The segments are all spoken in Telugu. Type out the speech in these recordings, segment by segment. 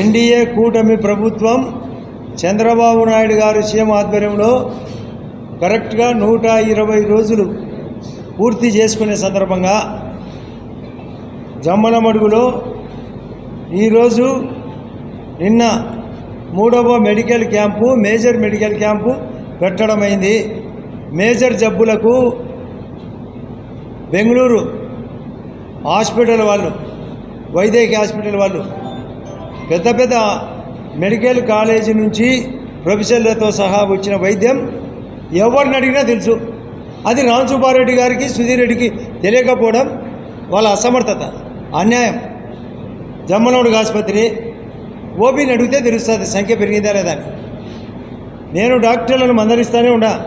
ఎన్డీఏ కూటమి ప్రభుత్వం చంద్రబాబు నాయుడు గారు సీఎం ఆధ్వర్యంలో కరెక్ట్గా నూట ఇరవై రోజులు పూర్తి చేసుకునే సందర్భంగా జమ్మలమడుగులో ఈరోజు నిన్న మూడవ medical camp major medical camp పెట్టడమైంది. Major జబ్బులకు బెంగళూరు హాస్పిటల్ వాళ్ళు వైద్యకీయ హాస్పిటల్ వాళ్ళు పెద్ద పెద్ద మెడికల్ కాలేజీ నుంచి ప్రొఫెసర్లతో సహా వచ్చిన వైద్యం ఎవరిని అడిగినా తెలుసు. అది రామ్ సుబ్బారెడ్డి గారికి సుధీర్ రెడ్డికి తెలియకపోవడం వాళ్ళ అసమర్థత అన్యాయం. జమ్మలమడుగు ఆసుపత్రి ఓపీని అడిగితే తెలుస్తుంది సంఖ్య పెరిగిందా లేదా అని. నేను డాక్టర్లను మందరిస్తూనే ఉండా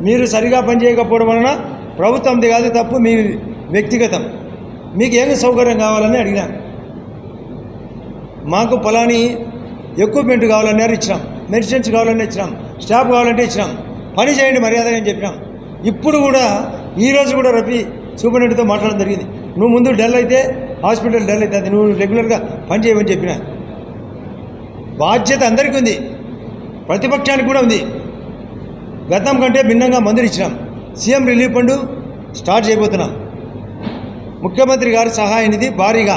మీరు సరిగా పనిచేయకపోవడం వలన ప్రభుత్వంది కాదు తప్పు మీ వ్యక్తిగతం. మీకు ఏమి సౌకర్యం కావాలని అడిగినా. మాకు పొలాన్ని ఎక్విప్మెంట్ కావాలన్నారు ఇచ్చినాం మెడిసిన్స్ కావాలని ఇచ్చినాం స్టాఫ్ కావాలంటే ఇచ్చినాం పని చేయండి మర్యాదగా అని చెప్పినాం. ఇప్పుడు కూడా ఈరోజు కూడా రఫీ సూపరింటెండెంట్తో మాట్లాడడం జరిగింది. నువ్వు ముందు డల్ అయితే హాస్పిటల్ డల్ అయితే అది నువ్వు రెగ్యులర్గా పని చేయమని చెప్పిన. బాధ్యత అందరికీ ఉంది. ప్రతిపక్షానికి కూడా ఉంది. గతం కంటే భిన్నంగా మందులు ఇచ్చినాం. సీఎం రిలీఫ్ ఫండ్ స్టార్ట్ చేయబోతున్నాం. ముఖ్యమంత్రి గారి సహాయ నిధి భారీగా.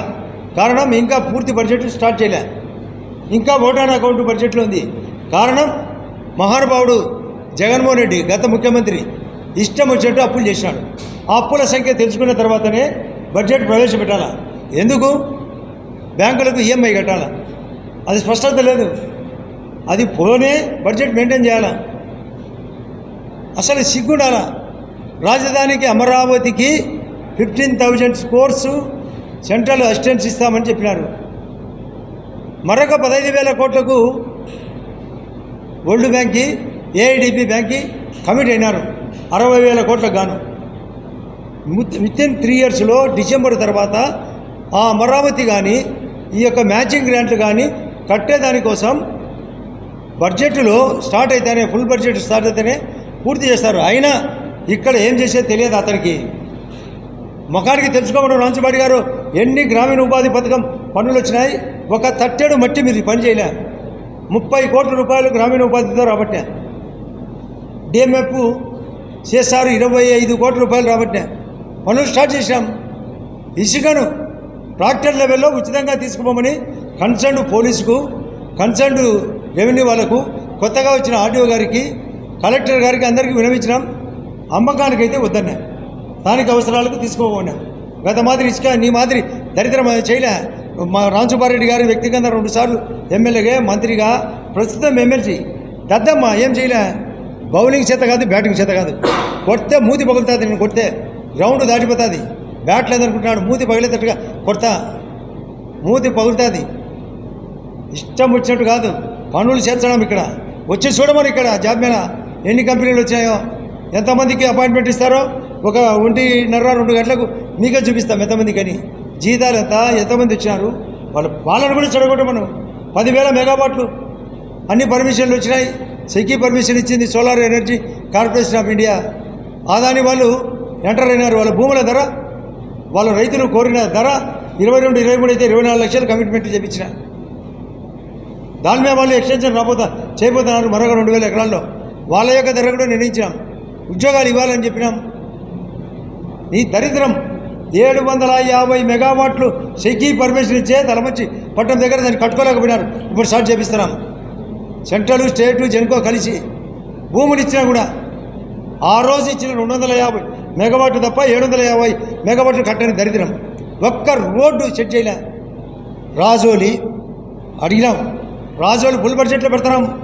కారణం ఇంకా పూర్తి బడ్జెట్ స్టార్ట్ చేయలే. ఇంకా ఓటాన్ అకౌంట్ బడ్జెట్లో ఉంది. కారణం మహానుభావుడు జగన్మోహన్ రెడ్డి గత ముఖ్యమంత్రి. ఇష్టం వచ్చినట్టు అప్పులు చేసినాడు. ఆ అప్పుల సంఖ్య తెలుసుకున్న తర్వాతనే బడ్జెట్ ప్రవేశపెట్టాలా? ఎందుకు? బ్యాంకులకు ఈఎంఐ కట్టాలా? అది స్పష్టత లేదు. అది పోనే బడ్జెట్ మెయింటైన్ చేయాలా? అసలు సిగ్గుండాలా? రాజధానికి అమరావతికి fifteen thousand crores central assistance ఇస్తామని చెప్పినారు. మరొక పదహైదు వేల కోట్లకు వరల్డ్ బ్యాంక్కి ఏఐడిపి బ్యాంక్కి కమిట్ అయినారు. అరవై వేల కోట్లకు గాను. విత్ ఇన్ త్రీ ఇయర్స్లో డిసెంబర్ తర్వాత ఆ అమరావతి కానీ ఈ యొక్క మ్యాచింగ్ గ్రాంట్లు కానీ కట్టేదానికోసం బడ్జెట్లో స్టార్ట్ అయితేనే ఫుల్ బడ్జెట్ స్టార్ట్ అయితేనే పూర్తి చేస్తారు. అయినా ఇక్కడ ఏం చేసేది తెలియదు అతనికి. ముఖానికి తెలుసుకోవడం రాంచబాడి గారు ఎన్ని గ్రామీణ ఉపాధి పథకం పనులు వచ్చినాయి? ఒక తట్టెడు మట్టి మీద పని చేయలే. ముప్పై కోట్ల రూపాయలు గ్రామీణ ఉపాధితో రాబట్టే. డిఎంఎఫ్ చేస్తారు ఇరవై ఐదు కోట్ల రూపాయలు రాబట్టే. పనులు స్టార్ట్ చేశాం. ఇసుకను ట్రాక్టర్ లెవెల్లో ఉచితంగా తీసుకుపోమని కన్సర్న్ పోలీసుకు కన్సర్న్ రెవెన్యూ వాళ్ళకు కొత్తగా వచ్చిన ఆర్డీఓ గారికి కలెక్టర్ గారికి అందరికీ వినవించినాం. అమ్మకానికైతే వద్దన్నా స్థానిక అవసరాలకు తీసుకోమన్నా గత మాదిరి ఇసుక నీ మాదిరి దరిద్రం చేయలే. మా రాంసుబారెడ్డి గారి వ్యక్తిగతంగా రెండుసార్లు ఎమ్మెల్యేగా మంత్రిగా ప్రస్తుతం ఎమ్మెల్సీ. దద్దమ్మ ఏం చేయలే? బౌలింగ్ చేత కాదు బ్యాటింగ్ చేత కాదు. కొడితే మూతి పగులుతుంది నేను కొడితే గ్రౌండ్ దాటిపోతుంది. బ్యాట్ లేదనుకుంటున్నాడు మూతి పగిలేటట్టుగా కొడతా. మూతి పగులుతుంది. ఇష్టం వచ్చినట్టు కాదు. పనులు చేర్చడం ఇక్కడ. వచ్చి చూడమని ఇక్కడ జాబ్ మీద ఎన్ని కంపెనీలు వచ్చాయో ఎంతమందికి అపాయింట్మెంట్ ఇస్తారో? ఒక ఒంటిన్నర రెండు గంటలకు మీకే చూపిస్తాం ఎంతమందికి అని జీతాలు ఎంత ఎంతమంది ఇచ్చినారు? వాళ్ళు వాళ్ళని కూడా చెడగొట్టమను పదివేల మెగావాట్లు. అన్ని పర్మిషన్లు వచ్చినాయి. సెకీ పర్మిషన్ ఇచ్చింది solar energy corporation of India. Adani వాళ్ళు ఎంటర్ అయినారు. వాళ్ళ భూముల ధర వాళ్ళ రైతులు కోరిన ధర ఇరవై రెండు ఇరవై మూడు అయితే ఇరవై నాలుగు లక్షలు కమిట్మెంట్ చేయించిన దాని మీద వాళ్ళు ఎక్స్టెన్షన్ రాబోతా చేయబోతున్నారు మరొక రెండు వేల ఎకరాల్లో. వాళ్ళ యొక్క ధర కూడా నిర్ణయించినాం. ఉద్యోగాలు ఇవ్వాలని చెప్పినాం. నీ దరిద్రం ఏడు వందల యాభై మెగావాట్లు సెకీ పర్మిషన్ ఇచ్చే తలమంచి పట్టణం దగ్గర దాన్ని కట్టుకోలేకపోయినారు. ఇప్పుడు స్టార్ట్ చేపిస్తున్నాం. సెంట్రల్ స్టేటు జెన్కో కలిసి భూములు ఇచ్చినా కూడా ఆ రోజు ఇచ్చిన రెండు వందల యాభై మెగావాట్లు తప్ప ఏడు వందల యాభై మెగావాట్లు కట్టని దరిద్రం. ఒక్క రోడ్డు సెట్ చేయలే. రాజోలి అడిగినాం. రాజోలి ఫుల్ బడ్జెట్లో పెడతాం.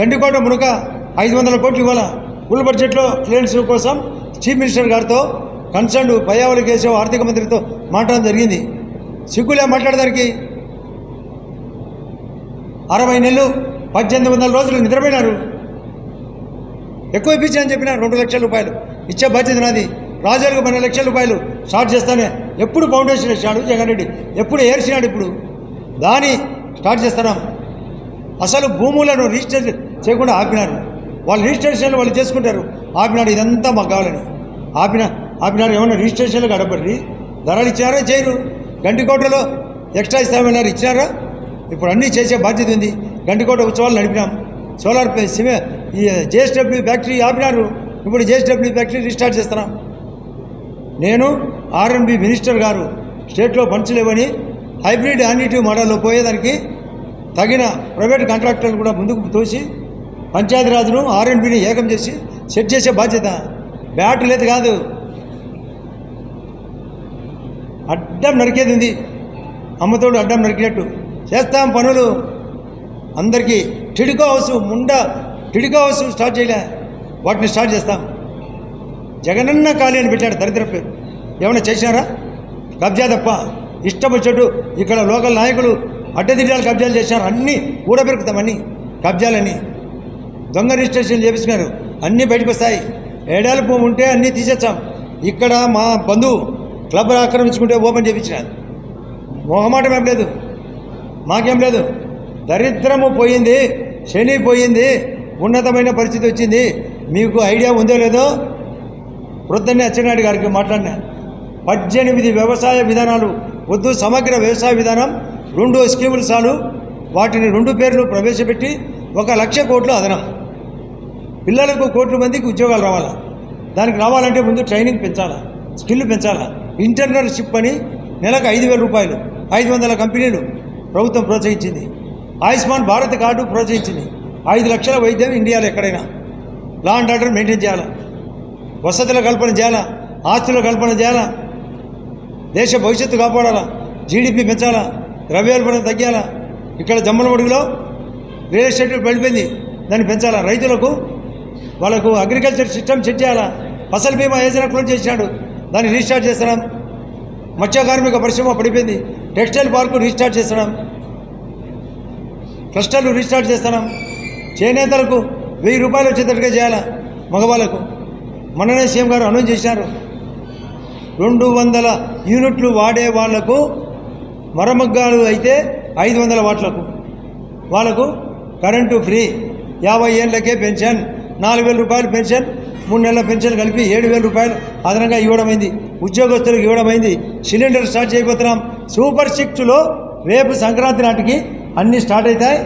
గండికోట మునుక ఐదు వందల కోట్లు ఇవ్వాల. ఫుల్ బడ్జెట్లో క్లియరెన్స్ కోసం చీఫ్ మినిస్టర్ గారితో కన్సర్న్ పయ్యావళి కేశవ్ ఆర్థిక మంత్రితో మాట్లాడడం జరిగింది. సిగ్గులే మాట్లాడడానికి అరవై నెలలు పద్దెనిమిది వందల రోజులు నిద్రపోయినారు. ఎక్కువ ఇప్పించానని చెప్పిన రెండు లక్షల రూపాయలు. ఇచ్చే బాధ్యత నాది. రాజాలకు పన్నెండు లక్షల రూపాయలు స్టార్ట్ చేస్తానే. ఎప్పుడు ఫౌండేషన్ ఇచ్చాడు జగన్ రెడ్డి. ఎప్పుడు ఏర్చినాడు ఇప్పుడు? దాని స్టార్ట్ చేస్తున్నాం అసలు భూములను రిజిస్టర్ చేయకుండా ఆపినారు. వాళ్ళు రిజిస్ట్రేషన్లు వాళ్ళు చేసుకుంటారు. ఆపినాడు ఇదంతా మాకు కావాలని. ఆపిన ఆపినారు ఏమన్నా రిజిస్ట్రేషన్లు గడపండి ధరలు ఇచ్చారా చేయరు గంటికోటలో ఎక్స్ట్రా ఇస్తామన్నారు ఇచ్చినారా? ఇప్పుడు అన్నీ చేసే బాధ్యత ఉంది. గంటికోట ఉత్సవాలు నడిపినాం. సోలార్ పే- ఈ జేఎస్డబ్ల్యూ ఫ్యాక్టరీ ఆపినారు. ఇప్పుడు జేఎస్డబ్ల్యూ ఫ్యాక్టరీ రీస్టార్ట్ చేస్తున్నాం. నేను ఆర్ఎంబి మినిస్టర్ గారు స్టేట్లో ఫండ్స్ లేవని హైబ్రిడ్ యాన్యుటీ మోడల్లో పోయేదానికి తగిన ప్రైవేట్ కాంట్రాక్టర్లు కూడా ముందుకు తోసి పంచాయతీరాజ్ను ఆర్ఎండ్బిని ఏకం చేసి సెట్ చేసే బాధ్యత. బ్యాట్ లేదు కాదు. అడ్డం నరికేది ఉంది అమ్మతోడు అడ్డం నరికినట్టు. చేస్తాం పనులు. అందరికీ టిడికో హౌస్ ముండ టిడికో హౌస్ స్టార్ట్ చేయలే. వాటిని స్టార్ట్ చేస్తాం. జగనన్న ఖాళీ అని పెట్టాడు దరిద్ర పేరు ఏమైనా చేసినారా? కబ్జా తప్ప. ఇష్టం వచ్చేట్టు ఇక్కడ లోకల్ నాయకులు అడ్డదిడ్డాలు కబ్జాలు చేశారు అన్నీ ఊడబెరుకుతామని కబ్జాలని దొంగ రిజిస్ట్రేషన్ చేపించుకున్నారు అన్నీ బయటకు వస్తాయి ఏడాది ఉంటే అన్నీ తీసేస్తాం. ఇక్కడ మా బంధువు క్లబ్ ఆక్రమించుకుంటే ఓపెన్ చేయించినాను మొహమాటం ఏం లేదు. మాకేం లేదు. దరిద్రము పోయింది శని పోయింది ఉన్నతమైన పరిస్థితి వచ్చింది. మీకు ఐడియా ఉందో లేదో వృద్ధన్నే అచ్చెన్నాయుడు గారికి మాట్లాడినా. పద్దెనిమిది వ్యవసాయ విధానాలు వద్దు సమగ్ర వ్యవసాయ విధానం రెండు స్కీములు చాలు. వాటిని రెండు పేర్లు ప్రవేశపెట్టి ఒక లక్ష కోట్లు అదనం. పిల్లలకు కోట్ల మందికి ఉద్యోగాలు రావాలా? దానికి రావాలంటే ముందు ట్రైనింగ్ పెంచాలా? స్కిల్ పెంచాలా? ఇంటర్నర్షిప్ అని నెలకు ఐదు వేల రూపాయలు ఐదు వందల కంపెనీలు ప్రభుత్వం ప్రోత్సహించింది. ఆయుష్మాన్ భారత్ కార్డు ప్రోత్సహించింది. ఐదు లక్షల వైద్యం ఇండియాలో ఎక్కడైనా. లా అండ్ ఆర్డర్ మెయింటైన్ చేయాలా? వసతుల కల్పన చేయాలా? ఆస్తుల కల్పన చేయాలా? దేశ భవిష్యత్తు కాపాడాలా? జీడిపి పెంచాలా? ద్రవ్యోల్బణం తగ్గాలా? ఇక్కడ జమ్మలమడుగులో రియల్ ఎస్టేట్ వెళ్ళిపోయింది దాన్ని పెంచాలా? రైతులకు వాళ్ళకు అగ్రికల్చర్ సిస్టమ్ సెట్ చేయాలా? ఫసల్ బీమా యోజన క్లోజ్ చేసినాడు. దాన్ని రీస్టార్ట్ చేస్తున్నాం. మత్స్య కార్మిక పరిశ్రమ పడిపోయింది. టెక్స్టైల్ పార్కు రీస్టార్ట్ చేస్తున్నాం. క్లస్టర్లు రీస్టార్ట్ చేస్తున్నాం. చేనేతలకు వెయ్యి రూపాయలు వచ్చేటట్టుగా చేయాలా మగవాళ్ళకు? మననే సీఎం గారు అనౌన్స్ చేశారు. రెండు వందల యూనిట్లు వాడే వాళ్ళకు మరమగ్గాలు అయితే ఐదు వందల వాట్లకు. వాళ్ళకు కరెంటు ఫ్రీ. యాభై ఏళ్ళకే పెన్షన్. నాలుగు వేల రూపాయలు పెన్షన్ మూడు నెలల పెన్షన్ కలిపి ఏడు వేల రూపాయలు అదనంగా ఇవ్వడమైంది ఉద్యోగస్తులకు ఇవ్వడమైంది సిలిండర్ స్టార్ట్ చేయబోతున్నాం. సూపర్ సిక్స్లో రేపు సంక్రాంతి నాటికి అన్నీ స్టార్ట్ అవుతాయి.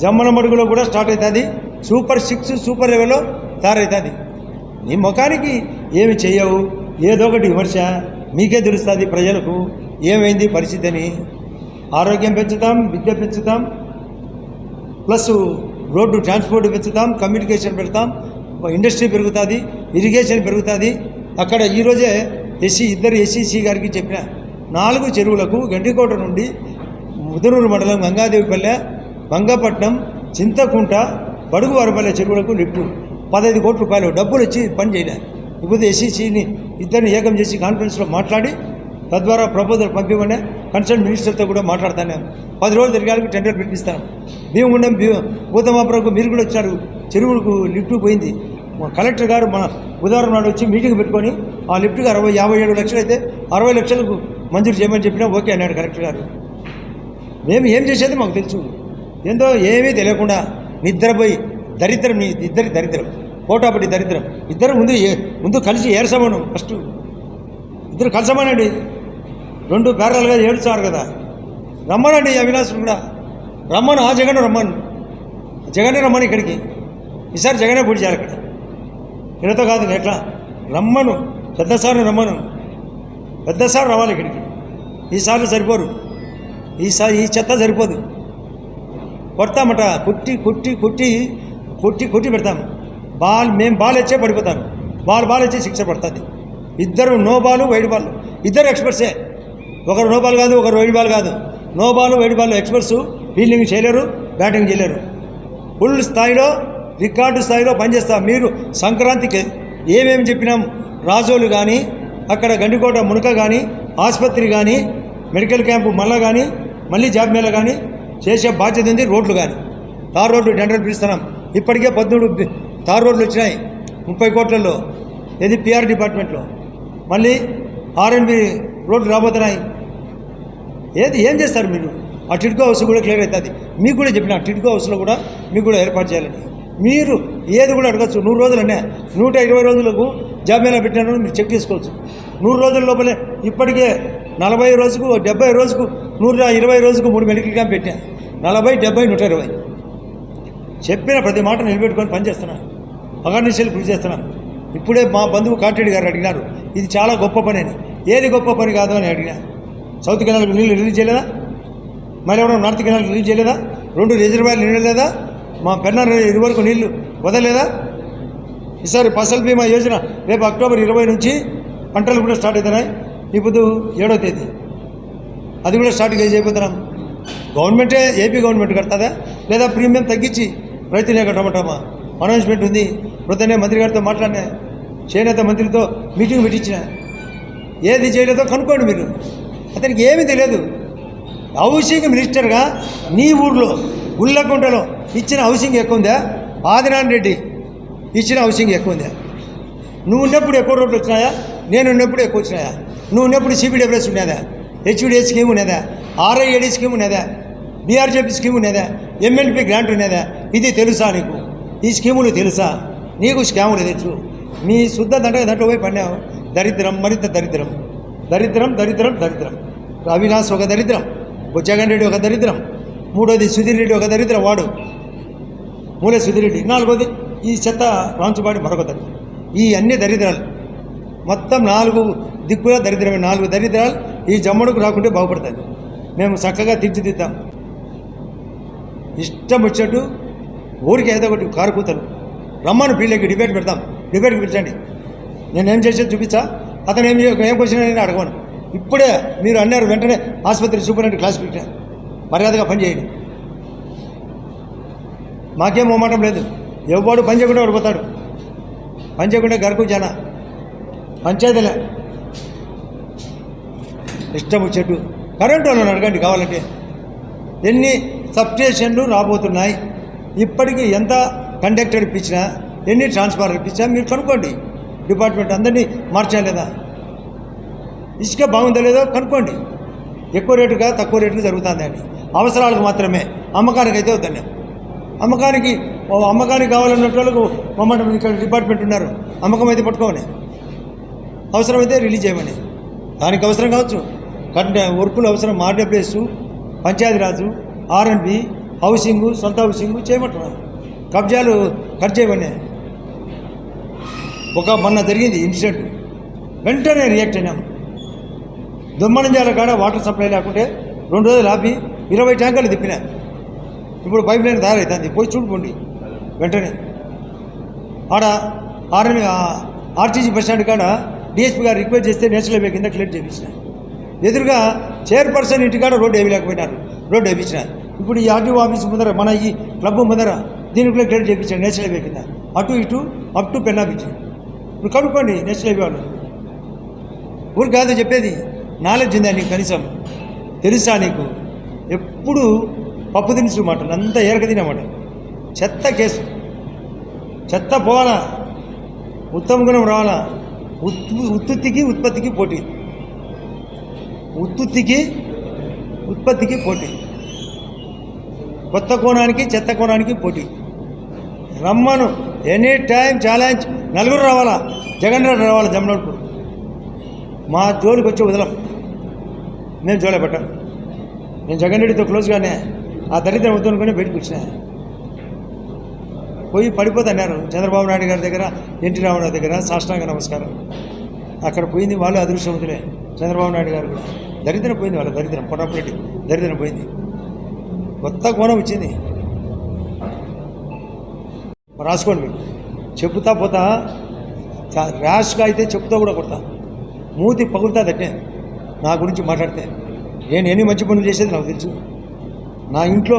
జమ్మల మడుగులో కూడా స్టార్ట్ అవుతుంది. సూపర్ సిక్స్ సూపర్ లెవెల్లో తయారవుతుంది. నీ ముఖానికి ఏమి చేయవు? ఏదో ఒకటి విమర్శ. మీకే తెలుస్తుంది ప్రజలకు ఏమైంది పరిస్థితి అని. ఆరోగ్యం పెంచుతాం విద్య పెంచుతాం. ప్లస్ రోడ్డు ట్రాన్స్పోర్ట్ పెంచుతాం కమ్యూనికేషన్ పెడతాం ఇండస్ట్రీ పెరుగుతుంది ఇరిగేషన్ పెరుగుతుంది. అక్కడ ఈరోజే ఎస్సీ ఇద్దరు ఎస్సీసీ గారికి చెప్పిన నాలుగు చెరువులకు గండికోట నుండి ముదనూరు మండలం గంగాదేవిపల్లె బంగపట్నం చింతకుంట బడుగు వరపల్లె చెరువులకు లిఫ్ట్. పదహైదు కోట్ల రూపాయలు డబ్బులు ఇచ్చి పని చేయలే. ఇప్పుడు ఎస్సీసీని ఇద్దరిని ఏకం చేసి కాన్ఫరెన్స్లో మాట్లాడి తద్వారా ప్రపోజల్ పంపివ్వండి. కన్సర్న్ మినిస్టర్తో కూడా మాట్లాడతాను పది రోజులు తిరిగాలకు టెండర్ పిలిపిస్తాను. భీమగుండం భీ భూతమాపురకు మీరు కూడా వచ్చారు. చెరువులకు లిఫ్ట్ పోయింది. మా కలెక్టర్ గారు మన బుధవారం నాడు వచ్చి మీటింగ్ పెట్టుకొని ఆ లిఫ్ట్కి అరవై యాభై ఏడు లక్షలు అయితే అరవై లక్షలకు మంజూరు చేయమని చెప్పినా ఓకే అన్నాడు కలెక్టర్ గారు. మేము ఏం చేసేది మాకు తెలుసు. ఏందో ఏమీ తెలియకుండా నిద్రపోయి దరిద్రం ఇద్దరి దరిద్రం పోటాపడి దరిద్రం. ఇద్దరు ముందు ఏ- ముందు కలిసి ఏరసమను ఫస్ట్. ఇద్దరు కలిసమానండి. రెండు పేరాలుగా ఏడుచారు కదా. రమ్మనండి అవినాశం కూడా. రమ్మను ఆ జగన్ రమ్మను. జగనే రమ్మని ఇక్కడికి. ఈసారి జగనే పూడి చేయాలి ఇక్కడ. ఈయనతో కాదు ఎట్లా? రమ్మను పెద్దసారి రమ్మను. పెద్దసారి రావాలి ఇక్కడికి. ఈసారి సరిపోరు ఈసారి ఈ చెత్త సరిపోదు. కొడతామట కొట్టి కొట్టి కొట్టి కొట్టి కొట్టి పెడతాం. బాల్ మేము బాల్ ఇచ్చే పడిపోతాను బాల్ బాల్ ఇచ్చే శిక్ష పడుతుంది. ఇద్దరు నో బాలు వైడ్ బాల్. ఇద్దరు ఎక్స్పర్ట్సే. ఒకరు నో బాల్ కాదు ఒకరు వైడ్ బాల్ కాదు. No ball wide ball experts fielding చేయలేరు బ్యాటింగ్ చేయలేరు. ఫుల్ స్థాయిలో రికార్డు స్థాయిలో పనిచేస్తా. మీరు సంక్రాంతికి ఏమేమి చెప్పినాం? రాజోలు కానీ అక్కడ గండికోట మునక కానీ ఆసుపత్రి కానీ మెడికల్ క్యాంపు మళ్ళా కానీ మళ్ళీ జాబ్ మేళ కానీ చేసే బాధ్యత ఉంది రోడ్లు కానీ తార్ రోడ్లు టెండర్ పిలుస్తున్నాం. ఇప్పటికే పద్మూడు తార్ రోడ్లు వచ్చినాయి. ముప్పై కోట్లలో. ఇది పిఆర్ డిపార్ట్మెంట్లో. మళ్ళీ ఆర్ఎన్బి రోడ్లు రాబోతున్నాయి. ఏది ఏం చేస్తారు మీరు? ఆ టిడ్కో హౌస్ కూడా క్లియర్ అవుతుంది. మీకు కూడా చెప్పిన టిడ్కో హౌస్లో కూడా మీకు కూడా ఏర్పాటు చేయాలని. మీరు ఏది కూడా అడగచ్చు. నూరు రోజులనే. నూట ఇరవై రోజులకు జాబ్ మేళా మీరు చెక్ చేసుకోవచ్చు. నూరు రోజుల లోపలే ఇప్పటికే నలభై రోజుకు డెబ్బై రోజుకు నూట ఇరవై రోజుకు మూడు మెడికల్ క్యాంప్ పెట్టా నలభై డెబ్బై నూట ఇరవై. చెప్పిన ప్రతి మాట నిలబెట్టుకొని పనిచేస్తున్నా అగర్నిశలు కృషి చేస్తున్నా. ఇప్పుడే మా బంధువు కాటిరెడ్డి గారు అడిగినారు. ఇది చాలా గొప్ప పని అని. ఏది గొప్ప పని కాదు అని అడిగినా. సౌత్ కెనాల్కి నీళ్ళు రిలీజ్ చేయలేదా? మరి ఎవరో నార్త్ కెనాల్కి రిలీజ్ చేయలేదా? రెండు రిజర్వాయర్లు నిండలేదా? మా పెన్న ఇది వరకు నీళ్ళు వదలలేదా? ఈసారి ఫసల్ బీమా యోజన రేపు అక్టోబర్ ఇరవై నుంచి పంటలు కూడా స్టార్ట్ అవుతున్నాయి. ఇప్పుడు ఏడో తేదీ. అది కూడా స్టార్ట్ చేయబోతున్నాం గవర్నమెంటే ఏపీ గవర్నమెంట్ కడతాదా? లేదా ప్రీమియం తగ్గించి రైతులే కట్టమంటామా అనౌన్స్మెంట్ ఉంది. ప్రొద్దునే మంత్రి గారితో మాట్లాడినా చేనేత మంత్రితో మీటింగ్ పెట్టించిన. ఏది చేయలేదో కనుక్కోండి మీరు. అతనికి ఏమీ తెలియదు. హౌసింగ్ మినిస్టర్గా నీ ఊర్లో ఉల్లకుంటలో ఇచ్చిన హౌసింగ్ ఎక్కువ ఉందా? ఆదినారాయణ రెడ్డి ఇచ్చిన హౌసింగ్ ఎక్కువ ఉందా? నువ్వు ఉన్నప్పుడు ఎక్కువ రోడ్లు వచ్చినాయా? నేను ఉన్నప్పుడు ఎక్కువ వచ్చినాయా? నువ్వు ఉన్నప్పుడు సిబిడబ్ల్యూఎస్ ఉన్నదా? హెచ్విడిఏ స్కీమ్ ఉన్నదా? R I A D scheme ఉన్నదా? B R J P scheme ఉన్నదా? ఎంఎల్పి గ్రాంట్ ఉన్నదా? ఇది తెలుసా నీకు? ఈ స్కీములు తెలుసా? నీకు స్కాములు తెలుసు. మీ శుద్ధ దండ దాంట్లో పోయి పడినావు. దరిద్రం మరింత దరిద్రం. దరిద్రం దరిద్రం దరిద్రం. అవినాష్ ఒక దరిద్రం జగన్ రెడ్డి ఒక దరిద్రం మూడోది సుధీర్ రెడ్డి ఒక దరిద్రం వాడు. మూలే సుధీర్ రెడ్డి. నాలుగోది ఈ చెత్త రాంచుబాడి మరొక దరిద్రం. ఈ అన్ని దరిద్రాలు మొత్తం నాలుగు దిక్కుల దరిద్రమే. నాలుగు దరిద్రాలు ఈ జమ్మడుకు రాకుంటే బాగుపడుతుంది మేము చక్కగా తీర్చిదిద్దాం. ఇష్టం వచ్చేట్టు ఊరికి ఏదో ఒకటి కారు కూతలు. రమ్మను పిల్లకి డిబేట్ పెడతాం. డిబేట్కి పిలిచండి. నేను ఏం చేసేది చూపించా? అతను ఏం ఏం క్వశ్చన్ అని అడగను. ఇప్పుడే మీరు అన్నారు వెంటనే ఆసుపత్రి సూపరింటెండెంట్ క్లాస్ పెట్టారు మర్యాదగా పని చేయండి. మాకేం మొమ్మాటం లేదు. ఎవడు పని చేయకుండా వాడు పోతాడు. పని చేయకుండా గరకు జన. పంచాయతీలే. ఇష్టము వచ్చేట్టు కరెంటు వాళ్ళని అడగండి కావాలంటే. ఎన్ని సబ్స్టేషన్లు రాబోతున్నాయి? ఇప్పటికీ ఎంత కండక్టర్ ఇప్పించినా ఎన్ని ట్రాన్స్ఫార్మర్ ఇప్పించినా మీరు కనుక్కోండి. డిపార్ట్మెంట్ అందరినీ మార్చాలేదా? ఇసుక బాగుందో లేదో కనుక్కోండి. ఎక్కువ రేటుగా తక్కువ రేటుగా జరుగుతుంది అని. అవసరాలకు మాత్రమే. అమ్మకానికి అయితే వద్దండి. అమ్మకానికి అమ్మకానికి కావాలన్నట్టు వాళ్ళకు మమ్మల్ని ఇక్కడ డిపార్ట్మెంట్ ఉన్నారు. అమ్మకం అయితే పట్టుకోమని అవసరమైతే రిలీజ్ చేయమని. దానికి అవసరం కావచ్చు. కరెంట్ వర్కులు అవసరం. ఆర్డబ్ల్యూఎస్ పంచాయతీరాజు ఆర్ఎన్బి హౌసింగ్ సొంత హౌసింగ్ చేయమంటున్నారు. కబ్జాలు కట్ చేయమని. ఒక మొన్న జరిగింది ఇన్సిడెంట్. వెంటనే రియాక్ట్ అయినాము దుమ్మనంజాల కాడ వాటర్ సప్లై లేకుంటే రెండు రోజులు ఆపి ఇరవై ట్యాంకర్లు తిప్పినా. ఇప్పుడు పైప్ లైన్ తయారవుతుంది పోయి చూడుకోండి. వెంటనే. ఆడ ఆర్ఎన్ ఆర్టీసీ బస్ స్టాండ్ కాడ డిఎస్పీ గారు రిక్వెస్ట్ చేస్తే నేషనల్ హైవే కింద క్లియర్ చేయించిన. ఎదురుగా చైర్పర్సన్ ఇంటికాడ రోడ్డు వేయలేకపోయినారు. రోడ్డు వేయించిన. ఇప్పుడు ఈ ఆర్టీఓ ఆఫీస్ ముందర మన ఈ క్లబ్ ముందర దీనికి కూడా క్లియర్ చేయించాను నేషనల్ హైవే కింద. అటు ఇటు అప్ టు పెన్నా ఇప్పుడు కనుక్కోండి నెక్స్ట్ లైఫ్ వాళ్ళు ఊరు కాదు చెప్పేది నాలెడ్జ్ ఉందా నీకు కనీసం? తెలుసా నీకు? ఎప్పుడు పప్పు దినుసు మాట అంతా ఏరక తినమాట చెత్త కేసు. చెత్త పోవాలా? ఉత్తమ గుణం రావాలా ఉత్పత్తికి ఉత్పత్తికి పోటీ. ఉత్పత్తికి ఉత్పత్తికి పోటీ. కొత్త కోణానికి చెత్త కోణానికి పోటీ. రమ్మను. ఎనీ టైం ఛాలెంజ్ నలుగురు రావాలా? జగన్ రెడ్డి రావాలా జమ్మనోడ్కు మా జోలికి వచ్చి వదలం నేను జోలే పెట్టాను నేను జగన్ రెడ్డితో క్లోజ్గానే ఆ దరిద్రం వద్దనుకుని బయటకు వచ్చిన. పోయి పడిపోతున్నారు చంద్రబాబు నాయుడు గారి దగ్గర ఎన్టీ రామారావు దగ్గర సాష్టాంగ నమస్కారం. అక్కడ పోయింది వాళ్ళు అదృష్టవంతులే. చంద్రబాబు నాయుడు గారు కూడా. దరిద్రం పోయింది వాళ్ళ దరిద్రం పొట్టపరెడ్డి దరిద్రం పోయింది. కొత్త కోణం వచ్చింది రాసుకోండి మీరు. చెబుతా పోతా ర్యాష్గా అయితే చెప్పుతా కూడా కొడతా. మూతి పగులుతా తట్టే. నా గురించి మాట్లాడితే. నేను ఎన్ని మంచి పనులు చేసేది నాకు తెలుసు. నా ఇంట్లో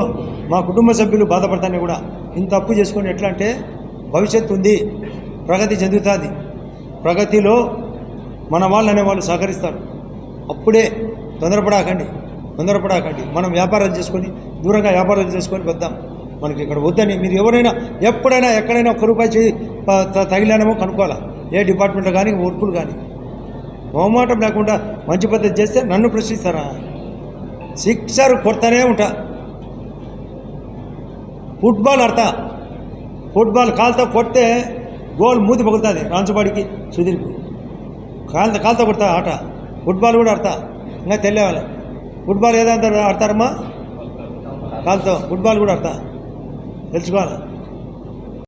మా కుటుంబ సభ్యులు బాధపడతానే కూడా. ఇంత అప్పు చేసుకొని ఎట్లా అంటే భవిష్యత్తు ఉంది ప్రగతి చెందుతుంది. ప్రగతిలో మన వాళ్ళు అనేవాళ్ళు సహకరిస్తారు. అప్పుడే తొందరపడాకండి తొందరపడాకండి. మనం వ్యాపారాలు చేసుకొని దూరంగా వ్యాపారాలు చేసుకొని వద్దాం. మనకి ఇక్కడ వద్దని మీరు ఎవరైనా ఎప్పుడైనా ఎక్కడైనా ఒక్క రూపాయి చేయి త- తగిలానేమో కనుక్కోవాలి? ఏ డిపార్ట్మెంట్లో కానీ వర్కులు కానీ. మొహమాటం లేకుండా మంచి పద్ధతి చేస్తే నన్ను ప్రశ్నిస్తారా? సిక్సర్ కొడతానే ఉంటా. ఫుట్బాల్ ఆడతా. ఫుట్బాల్ కాలుతో కొడితే గోల్ మూతి పగులుతుంది. రాంచబాడికి సుధీర్కు కాలుతో కాలుతో కొడతా ఆట. ఫుట్బాల్ కూడా ఆడతా. ఇంకా తెలియవాలి ఫుట్బాల్ ఏదంతా ఆడతారమ్మా? కాలుతో. ఫుట్బాల్ కూడా ఆడతా. తెలుసుకోవాలి?